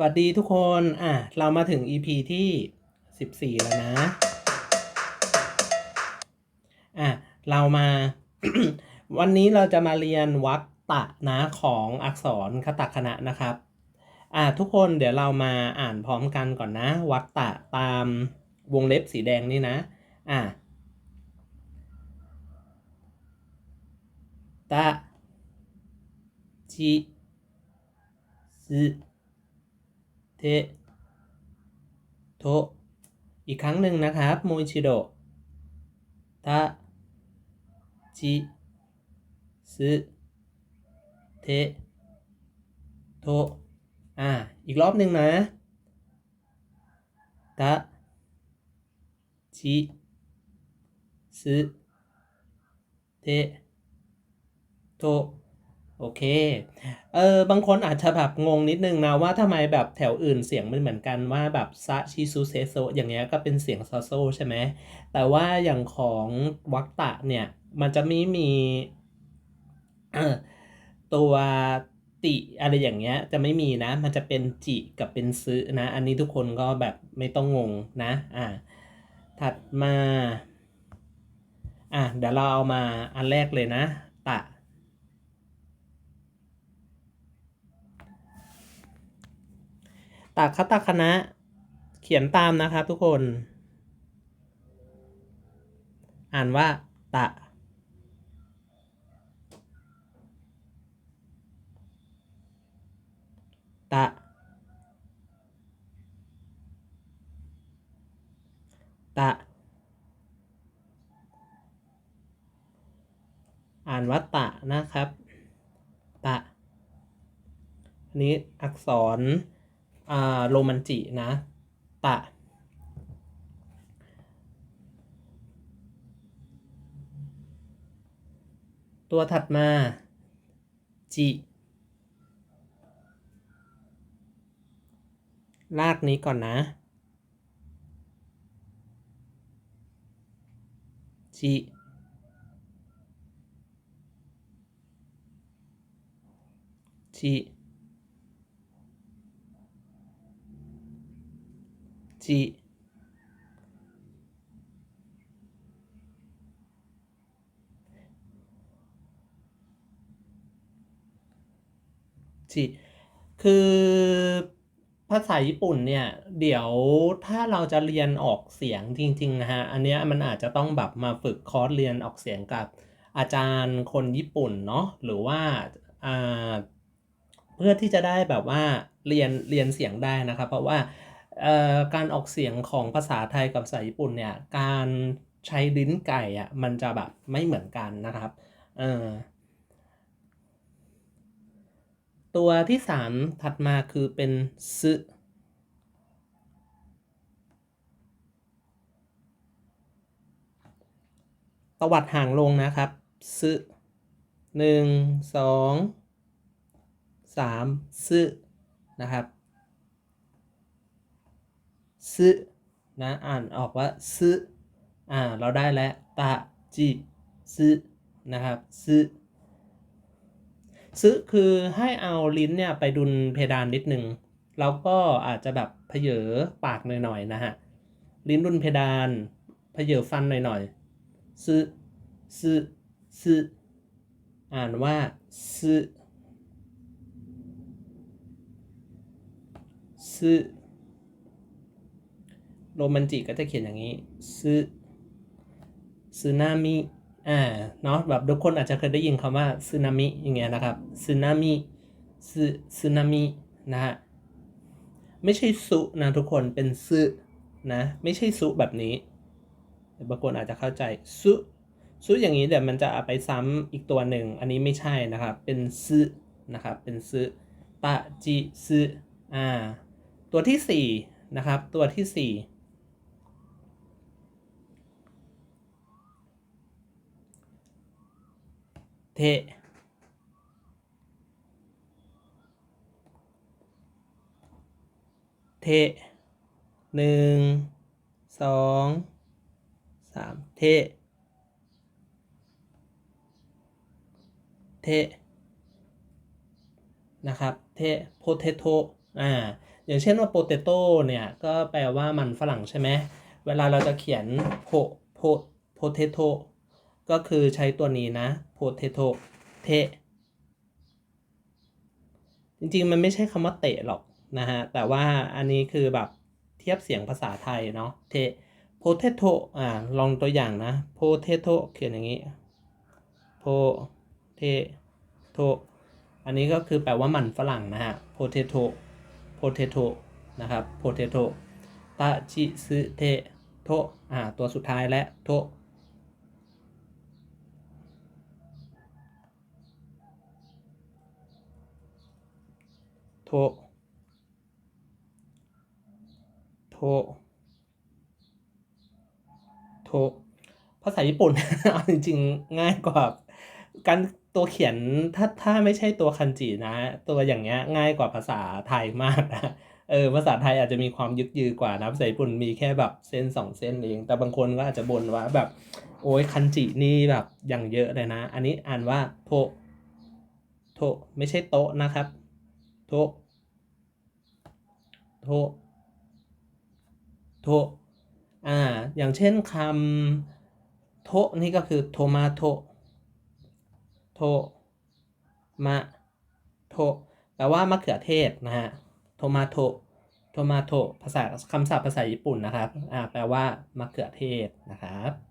วัสดีทุกคน อะ เรามาถึง EP ที่สิบสี่แล้วนะ อะ เรามา วันนี้เราจะมาเรียนวรรคตะนะของอักษรคตะคณะนะครับ อะ ทุกคนเดี๋ยวเรามาอ่านพร้อมกันก่อนนะวรรคตะตามวงเล็บสีแดงนี่นะ อะ ตะจิสึ เทโทอีกครั้งหนึ่งนะครับโมชิโดตะจิสึเทโทอ่า อีกรอบหนึ่งนะตะจิสึเทโท โอเค เออบางคนอาจจะแบบงงนิดนึงนะว่าทำไมแบบแถวอื่นเสียงมันเหมือนกันว่าแบบซาชิซุเซโซอย่างเงี้ยก็เป็นเสียงซอโซใช่ไหม แต่ว่าอย่างของวักตะเนี่ย มันจะไม่มีตัวติอะไรอย่างเงี้ยจะไม่มีนะ มันจะเป็นจิกับเป็นซึนะ อันนี้ทุกคนก็แบบไม่ต้องงงนะ อ่า ถัดมา อะเดี๋ยวเราเอามาอันแรกเลยนะ ตะ ตากคตาคณะ เขียนตามนะครับทุกคน อ่านว่า ตะ ตะ ตะ อ่านว่าตะนะครับ ตะ อันนี้อักษร โรมันจินะ ตะ ตัวถัดมา จิ ลากนี้ก่อนนะ จิจิ จิจิคือภาษาญี่ปุ่นเนี่ย เดี๋ยวถ้าเราจะเรียนออกเสียงจริงๆนะฮะ อันเนี้ยมันอาจจะต้องแบบมาฝึกคอร์สเรียนออกเสียงกับอาจารย์คนญี่ปุ่นเนาะหรือว่าอ่าเพื่อที่จะได้แบบว่าเรียนเรียนเสียงได้นะครับ เพราะว่า การออกเสียงของภาษาไทยกับภาษาญี่ปุ่นเนี่ยการใช้ลิ้นไก่อะมันจะแบบไม่เหมือนกันนะครับเออตัวที่สามถัดมาคือเป็นซึตวัดห่างลงนะครับซึหนึ่งสองสามซึนะครับ ซึนะอ่านออกว่าซึอ่าเราได้แล้วตะจิซึนะครับซึซึคือให้เอาลิ้นเนี่ยไปดุลเพดานนิดนึงแล้วก็อาจจะแบบเพเยอปากหน่อยๆนะฮะลิ้นดุลเพดานเพเยอฟันหน่อยๆซึซึซึอ่านว่าซึซึ โรมันจิก็จะเขียนอย่างนี้ซึซึนามิอ่าเนาะแบบทุกคนอาจจะเคยได้ยินคำว่าซึนามิอย่างเงี้ยนะครับซึนามิซึซึนามินะฮะไม่ใช่ซุนะทุกคนเป็นซึนะไม่ใช่ซุแบบนี้บางคนอาจจะเข้าใจซุซุอย่างนี้เดี๋ยวมันจะเอาไปซ้ำอีกตัวหนึ่ง อันนี้ไม่ใช่นะครับ เป็นซึนะครับ เป็นซึตะจิซึอ่า ตัวที่สี่นะครับ ตัวที่สี่ เทเทหนึ่งสองสามเทเทนะครับ เทโพเทโตอ่า อย่างเช่นว่า potato เนี่ย ก็แปลว่ามันฝรั่งใช่ไหม เวลาเราจะเขียน po po potato ก็คือใช้ตัวนี้นะ potato เทจริงๆ มันไม่ใช่คำว่าเตะหรอกนะฮะ แต่ว่าอันนี้คือแบบเทียบเสียงภาษาไทยเนาะเท potato อ่า ลองตัวอย่างนะ potato เขียนอย่างนี้ potato อันนี้ก็คือแปลว่ามันฝรั่งนะฮะ potato potato นะครับ potato ตาชิซึเทโทอ่า ตัวสุดท้ายและโท โทโทโทภาษาญี่ปุ่น เอาจริงๆ ง่ายกว่า การตัวเขียนถ้าถ้าไม่ใช่ตัวคันจินะ ตัวอย่างเงี้ยง่ายกว่าภาษาไทยมากนะเออภาษาไทยอาจจะมีความยึกยือกว่านะภาษาญี่ปุ่นมีแค่แบบเส้นสองเส้นเอง แต่บางคนก็อาจจะบ่นว่าแบบ โอ้ยคันจินี่แบบอย่างเยอะเลยนะ อันนี้อ่านว่าโทโทไม่ใช่โตะนะครับ โทโทโทอ่า อย่างเช่นคำโทนี่ก็คือโทมาโทโทมาโทแปลว่ามะเขือเทศนะฮะ โทมาโทโทมาโทภาษาคำศัพท์ภาษาญี่ปุ่นนะครับ อ่า แปลว่ามะเขือเทศนะครับ